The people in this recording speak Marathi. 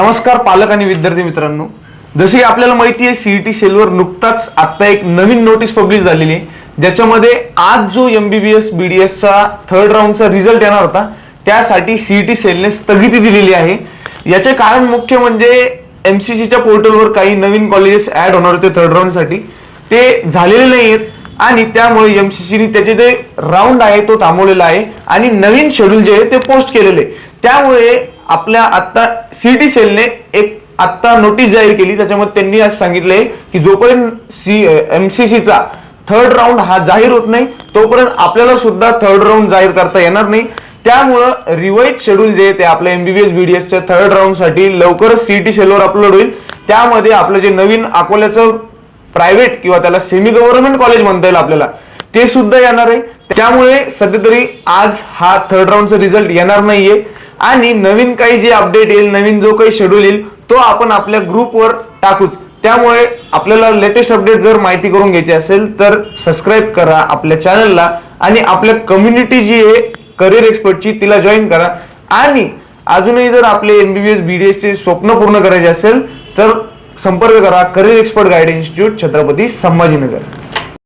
नमस्कार पालक आणि विद्यार्थी मित्रांनो. जशी आपल्याला माहिती आहे सीईटी सेलवर नुकताच आता एक नवीन नोटीस पब्लिश झालेली आहे. ज्याच्यामध्ये आज जो एमबीबीएस बीडीएसचा थर्ड राऊंडचा रिझल्ट येणार होता त्यासाठी सीईटी सेलने स्थगिती दिलेली आहे. याचे कारण मुख्य म्हणजे एमसीसीच्या पोर्टलवर काही नवीन कॉलेजेस ऍड होणार होते थर्ड राऊंडसाठी ते झालेले नाही आहेत आणि त्यामुळे एमसीसीने त्याचे जे राऊंड आहे तो थांबवलेला आहे. आणि नवीन शेड्यूल जे आहे ते पोस्ट केलेले आहे. त्यामुळे आपल्या आता सीटी सेलने एक आता नोटीस जाहीर केली. त्याच्यामध्ये त्यांनी आज सांगितलंय की जोपर्यंत सी एमसीसीचा थर्ड राऊंड हा जाहीर होत नाही तोपर्यंत आपल्याला सुद्धा थर्ड राऊंड जाहीर करता येणार नाही. त्यामुळं रिवाईज शेड्यूल जे ते आपल्या एमबीबीएस बीडीएसच्या थर्ड राऊंडसाठी लवकरच सीटी सेलवर अपलोड होईल. त्यामध्ये आपलं जे नवीन अकोल्याचं प्रायव्हेट किंवा त्याला सेमी गव्हर्नमेंट कॉलेज म्हणता येईल आपल्याला ते सुद्धा येणार आहे. त्यामुळे सध्या तरी आज हा थर्ड राऊंडचा रिझल्ट येणार नाहीये. आणि नवीन काही जे अपडेट येईल नवीन जो काही शेड्यूल येईल तो आपण आपल्या ग्रुपवर टाकूच. त्यामुळे आपल्याला लेटेस्ट अपडेट जर माहिती करून घ्यायची असेल तर सबस्क्राईब करा आपल्या चॅनलला आणि आपल्या कम्युनिटी जी आहे करिअर एक्सपर्टची तिला जॉईन करा. आणि अजूनही जर आपले एमबीबीएस बीडीएसचे स्वप्न पूर्ण करायचे असेल तर संपर्क करा. Career expert guide institute Chhatrapati Sambhajinagar.